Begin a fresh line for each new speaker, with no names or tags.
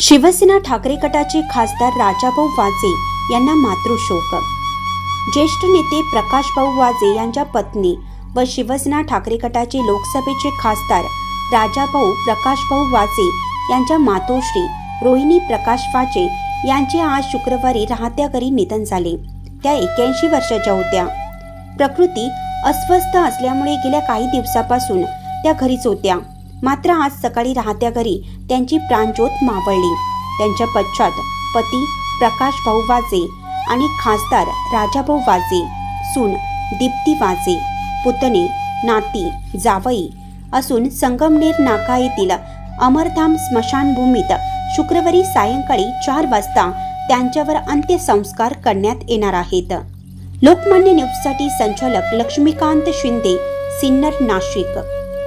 शिवसेना ठाकरे गटाचे खासदार राजाभाऊ वाजे यांना मातृशोक. ज्येष्ठ नेते प्रकाशभाऊ वाजे यांच्या पत्नी व शिवसेना ठाकरे गटाचे लोकसभेचे खासदार राजाभाऊ प्रकाशभाऊ वाजे यांच्या मातोश्री रोहिणी प्रकाश वाजे यांचे आज शुक्रवारी राहत्या घरी निधन झाले. त्या एक्याऐंशी वर्षाच्या होत्या. प्रकृती अस्वस्थ असल्यामुळे गेल्या काही दिवसापासून त्या घरीच होत्या. मात्र आज सकाळी राहत्या घरी त्यांची प्राणज्योत मावळली. त्यांच्या पश्चात पती प्रकाश भाऊ वाजे आणि खासदार राजाभाऊ वाजे सून दीप्ती वाजे पुतणे नाती जावई असून संगमनेर नाका येथील अमरधाम स्मशानभूमीत शुक्रवारी सायंकाळी चार वाजता त्यांच्यावर अंत्यसंस्कार करण्यात येणार आहेत. लोकमान्य न्यूजसाठी संचालक लक्ष्मीकांत शिंदे सिन्नर नाशिक.